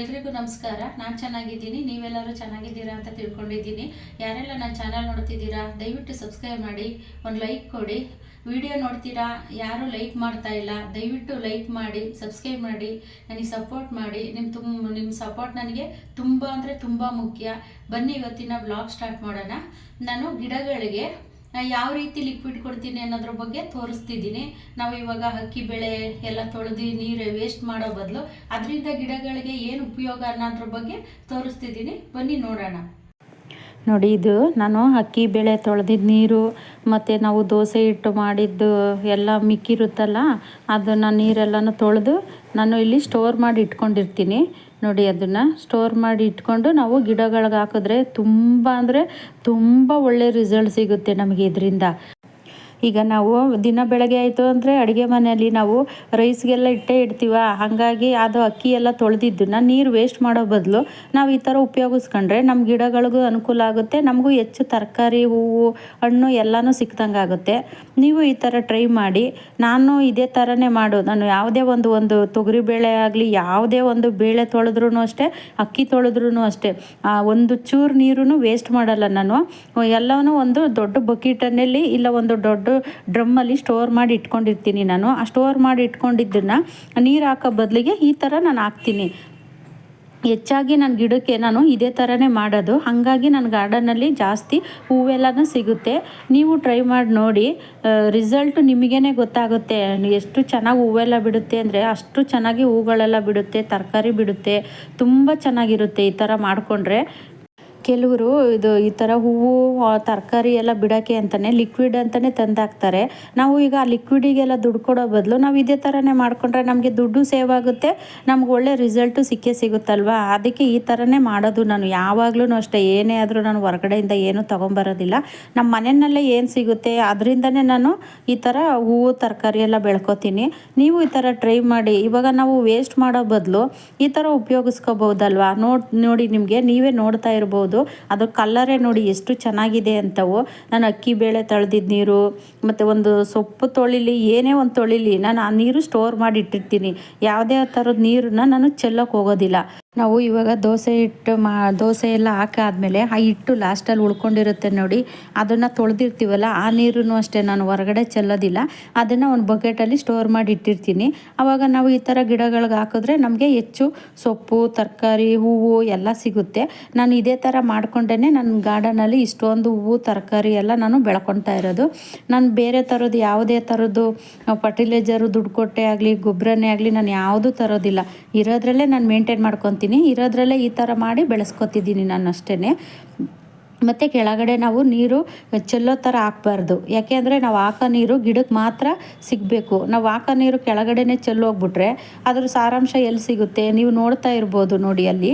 ಎಲ್ರಿಗೂ ನಮಸ್ಕಾರ. ನಾನು ಚೆನ್ನಾಗಿದ್ದೀನಿ. ನೀವೆಲ್ಲರೂ ಚೆನ್ನಾಗಿದ್ದೀರಾ ಅಂತ ತಿಳ್ಕೊಂಡಿದ್ದೀನಿ. ಯಾರೆಲ್ಲ ನನ್ನ ಚಾನಲ್ ನೋಡ್ತಿದ್ದೀರಾ, ದಯವಿಟ್ಟು ಸಬ್ಸ್ಕ್ರೈಬ್ ಮಾಡಿ, ಒಂದು ಲೈಕ್ ಕೊಡಿ. ವಿಡಿಯೋ ನೋಡ್ತೀರಾ, ಯಾರೂ ಲೈಕ್ ಮಾಡ್ತಾ ಇಲ್ಲ, ದಯವಿಟ್ಟು ಲೈಕ್ ಮಾಡಿ, ಸಬ್ಸ್ಕ್ರೈಬ್ ಮಾಡಿ, ನನಗೆ ಸಪೋರ್ಟ್ ಮಾಡಿ. ನಿಮ್ಮ ತುಂಬ ನಿಮ್ಮ ಸಪೋರ್ಟ್ ನನಗೆ ತುಂಬ ಅಂದರೆ ತುಂಬ ಮುಖ್ಯ. ಬನ್ನಿ ಇವತ್ತಿನ ಬ್ಲಾಗ್ ಸ್ಟಾರ್ಟ್ ಮಾಡೋಣ. ನಾನು ಗಿಡಗಳಿಗೆ ಯಾವ ರೀತಿ ಲಿಕ್ವಿಡ್ ಕೊಡ್ತೀನಿ ಅನ್ನೋದ್ರ ಬಗ್ಗೆ ತೋರಿಸ್ತಿದ್ದೀನಿ. ನಾವು ಇವಾಗ ಅಕ್ಕಿ ಬೆಳೆ ಎಲ್ಲ ತೊಳೆದು ನೀರು ವೇಸ್ಟ್ ಮಾಡೋ ಬದಲು ಅದರಿಂದ ಗಿಡಗಳಿಗೆ ಏನು ಉಪಯೋಗ ಅನ್ನೋದ್ರ ಬಗ್ಗೆ ತೋರಿಸ್ತಿದ್ದೀನಿ. ಬನ್ನಿ ನೋಡೋಣ. ನೋಡಿ ಇದು ನಾನು ಅಕ್ಕಿ ಬೆಳೆ ತೊಳೆದಿದ್ದ ನೀರು ಮತ್ತು ನಾವು ದೋಸೆ ಹಿಟ್ಟು ಮಾಡಿದ್ದು ಎಲ್ಲ ಮಿಕ್ಕಿರುತ್ತಲ್ಲ, ಅದನ್ನು ನೀರೆಲ್ಲನೂ ತೊಳೆದು ನಾನು ಇಲ್ಲಿ ಸ್ಟೋರ್ ಮಾಡಿ ಇಟ್ಕೊಂಡಿರ್ತೀನಿ. ನೋಡಿ ಅದನ್ನು ಸ್ಟೋರ್ ಮಾಡಿ ಇಟ್ಕೊಂಡು ನಾವು ಗಿಡಗಳಿಗೆ ಹಾಕಿದ್ರೆ ತುಂಬ ಅಂದರೆ ತುಂಬ ಒಳ್ಳೆಯ ರಿಸಲ್ಟ್ ಸಿಗುತ್ತೆ ನಮಗೆ ಇದರಿಂದ. ಈಗ ನಾವು ದಿನ ಬೆಳಗ್ಗೆ ಆಯಿತು ಅಂದರೆ ಅಡುಗೆ ಮನೆಯಲ್ಲಿ ನಾವು ರೈಸ್ಗೆಲ್ಲ ಇಟ್ಟೇ ಇಡ್ತೀವ. ಹಾಗಾಗಿ ಅದು ಅಕ್ಕಿ ಎಲ್ಲ ನಾನು ನೀರು ವೇಸ್ಟ್ ಮಾಡೋ ಬದಲು ನಾವು ಈ ಥರ ಉಪಯೋಗಿಸ್ಕೊಂಡ್ರೆ ನಮ್ಮ ಗಿಡಗಳಿಗೂ ಅನುಕೂಲ ಆಗುತ್ತೆ. ನಮಗೂ ಹೆಚ್ಚು ತರಕಾರಿ, ಹೂವು, ಹಣ್ಣು ಎಲ್ಲನೂ ಸಿಕ್ದಂಗೆ ಆಗುತ್ತೆ. ನೀವು ಈ ಥರ ಟ್ರೈ ಮಾಡಿ. ನಾನು ಇದೇ ಥರನೇ ಮಾಡು ನಾನು ಯಾವುದೇ ಒಂದು ಒಂದು ತೊಗರಿ ಬೇಳೆ ಆಗಲಿ, ಯಾವುದೇ ಒಂದು ಬೇಳೆ ತೊಳೆದ್ರೂ ಅಷ್ಟೇ, ಅಕ್ಕಿ ತೊಳೆದ್ರೂ ಅಷ್ಟೇ. ಆ ಒಂದು ಚೂರು ನೀರು ವೇಸ್ಟ್ ಮಾಡಲ್ಲ ನಾನು. ಎಲ್ಲವೂ ಒಂದು ದೊಡ್ಡ ಬಕೀಟನ್ನಲ್ಲಿ ಇಲ್ಲ ಒಂದು ದೊಡ್ಡ ಡ್ರಮ್ಮಲ್ಲಿ ಸ್ಟೋರ್ ಮಾಡಿ ಇಟ್ಕೊಂಡಿರ್ತೀನಿ ನಾನು. ಆ ಸ್ಟೋರ್ ಮಾಡಿ ಇಟ್ಕೊಂಡಿದ್ದನ್ನು ನೀರು ಹಾಕೋ ಬದಲಿಗೆ ಈ ಥರ ನಾನು ಹಾಕ್ತೀನಿ. ಹೆಚ್ಚಾಗಿ ನನ್ನ ಗಿಡಕ್ಕೆ ನಾನು ಇದೇ ಥರನೇ ಮಾಡೋದು. ಹಾಗಾಗಿ ನನ್ನ ಗಾರ್ಡನಲ್ಲಿ ಜಾಸ್ತಿ ಹೂವೆಲ್ಲನೂ ಸಿಗುತ್ತೆ. ನೀವು ಟ್ರೈ ಮಾಡಿ ನೋಡಿ. ರಿಸಲ್ಟ್ ನಿಮಗೇ ಗೊತ್ತಾಗುತ್ತೆ. ಎಷ್ಟು ಚೆನ್ನಾಗಿ ಹೂವೆಲ್ಲ ಬಿಡುತ್ತೆ ಅಂದರೆ ಅಷ್ಟು ಚೆನ್ನಾಗಿ ಹೂಗಳೆಲ್ಲ ಬಿಡುತ್ತೆ, ತರಕಾರಿ ಬಿಡುತ್ತೆ, ತುಂಬ ಚೆನ್ನಾಗಿರುತ್ತೆ ಈ ಥರ ಮಾಡಿಕೊಂಡ್ರೆ. ಕೆಲವರು ಇದು ಈ ಥರ ಹೂವು ತರಕಾರಿ ಎಲ್ಲ ಬಿಡೋಕ್ಕೆ ಅಂತಲೇ ಲಿಕ್ವಿಡ್ ಅಂತಲೇ ತಂದಾಕ್ತಾರೆ. ನಾವು ಈಗ ಆ ಲಿಕ್ವಿಡಿಗೆಲ್ಲ ದುಡ್ಡು ಕೊಡೋ ಬದಲು ನಾವು ಇದೇ ಥರನೇ ಮಾಡಿಕೊಂಡ್ರೆ ನಮಗೆ ದುಡ್ಡು ಸೇವ್ ಆಗುತ್ತೆ, ನಮ್ಗೆ ಒಳ್ಳೆ ರಿಸಲ್ಟು ಸಿಕ್ಕೇ ಸಿಗುತ್ತಲ್ವಾ? ಅದಕ್ಕೆ ಈ ಥರನೇ ಮಾಡೋದು ನಾನು ಯಾವಾಗಲೂ ಅಷ್ಟೇ. ಏನೇ ಆದರೂ ನಾನು ಹೊರಗಡೆಯಿಂದ ಏನೂ ತೊಗೊಂಬರೋದಿಲ್ಲ. ನಮ್ಮ ಮನೆಯಲ್ಲೇ ಏನು ಸಿಗುತ್ತೆ, ಅದರಿಂದನೇ ನಾನು ಈ ಥರ ಹೂವು, ತರಕಾರಿ ಎಲ್ಲ ಬೆಳ್ಕೊತೀನಿ. ನೀವು ಈ ಥರ ಟ್ರೈ ಮಾಡಿ. ಇವಾಗ ನಾವು ವೇಸ್ಟ್ ಮಾಡೋ ಬದಲು ಈ ಥರ ಉಪಯೋಗಿಸ್ಕೋಬೋದಲ್ವಾ ನೋಡಿ ನೋಡಿ ನಿಮಗೆ ನೀವೇ ನೋಡ್ತಾ ಇರ್ಬೋದು. ಅದು ಕಲ್ಲರೇ ನೋಡಿ ಎಷ್ಟು ಚೆನ್ನಾಗಿದೆ ಅಂತವು. ನಾನು ಅಕ್ಕಿ ಬೇಳೆ ತಳೆದಿದ್ದ ನೀರು, ಮತ್ತು ಒಂದು ಸೊಪ್ಪು ತೊಳಿಲಿ, ಏನೇ ಒಂದು ತೊಳಿಲಿ, ನಾನು ಆ ನೀರು ಸ್ಟೋರ್ ಮಾಡಿ ಇಟ್ಟಿರ್ತೀನಿ ಯಾವುದೇ ಥರದ ನೀರನ್ನ ನಾನು ಚೆಲ್ಲೋಕೆ ಹೋಗೋದಿಲ್ಲ. ನಾವು ಇವಾಗ ದೋಸೆ ಹಿಟ್ಟು ಮಾ, ದೋಸೆ ಎಲ್ಲ ಹಾಕಾದ್ಮೇಲೆ ಆ ಹಿಟ್ಟು ಲಾಸ್ಟಲ್ಲಿ ಉಳ್ಕೊಂಡಿರುತ್ತೆ ನೋಡಿ, ಅದನ್ನು ತೊಳೆದಿರ್ತೀವಲ್ಲ, ಆ ನೀರು ಅಷ್ಟೇ, ನಾನು ಹೊರಗಡೆ ಚೆಲ್ಲೋದಿಲ್ಲ. ಅದನ್ನು ಒಂದು ಬಕೆಟಲ್ಲಿ ಸ್ಟೋರ್ ಮಾಡಿ ಇಟ್ಟಿರ್ತೀನಿ. ಆವಾಗ ನಾವು ಈ ಥರ ಗಿಡಗಳಿಗೆ ಹಾಕಿದ್ರೆ ನಮಗೆ ಹೆಚ್ಚು ಸೊಪ್ಪು, ತರಕಾರಿ, ಹೂವು ಎಲ್ಲ ಸಿಗುತ್ತೆ. ನಾನು ಇದೇ ಥರ ಮಾಡಿಕೊಂಡೇ ನನ್ನ ಗಾರ್ಡನಲ್ಲಿ ಇಷ್ಟೊಂದು ಹೂವು, ತರಕಾರಿ ಎಲ್ಲ ನಾನು ಬೆಳ್ಕೊತಾ ಇರೋದು. ನಾನು ಬೇರೆ ಥರದ್ದು ಯಾವುದೇ ಥರದ್ದು ಫರ್ಟಿಲೈಜರು ದುಡ್ಡು ಕೊಟ್ಟೆ ಆಗಲಿ ಗೊಬ್ಬರನೇ ಆಗಲಿ, ನಾನು ಯಾವುದೂ ತರೋದಿಲ್ಲ. ಇರೋದ್ರಲ್ಲೇ ನಾನು ಮೇಂಟೈನ್ ಮಾಡ್ಕೊತೀನಿ. ಇರೋದ್ರಲ್ಲೇ ಈ ಥರ ಮಾಡಿ ಬೆಳೆಸ್ಕೊತಿದ್ದೀನಿ ನಾನು ಅಷ್ಟೇ ಮತ್ತು ಕೆಳಗಡೆ ನಾವು ನೀರು ಚೆಲ್ಲೋ ಥರ ಹಾಕ್ಬಾರ್ದು. ಯಾಕೆ ಅಂದರೆ ನಾವು ಹಾಕೋ ನೀರು ಗಿಡಕ್ಕೆ ಮಾತ್ರ ಸಿಗಬೇಕು. ನಾವು ಹಾಕೋ ನೀರು ಕೆಳಗಡೆನೇ ಚೆಲ್ಲೋಗ್ಬಿಟ್ರೆ ಅದ್ರ ಸಾರಾಂಶ ಎಲ್ಲಿ ಸಿಗುತ್ತೆ? ನೀವು ನೋಡ್ತಾ ಇರ್ಬೋದು ನೋಡಿ ಅಲ್ಲಿ.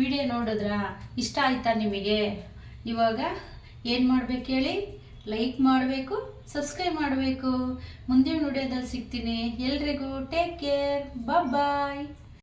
ವಿಡಿಯೋ ನೋಡಿದ್ರಾ? ಇಷ್ಟ ಆಯ್ತಾ ನಿಮಗೆ? ಇವಾಗ ಏನು ಮಾಡ್ಬೇಕು ಹೇಳಿ? ಲೈಕ್ ಮಾಡಬೇಕು ಸಬ್ಸ್ಕ್ರೈಬ್ ಮಾಡಬೇಕು. ಮುಂದಿನ ವಿಡಿಯೋದಲ್ಲಿ ಸಿಗ್ತೀನಿ. ಎಲ್ರಿಗೂ ಟೇಕ್ ಕೇರ್ ಬಾಯ್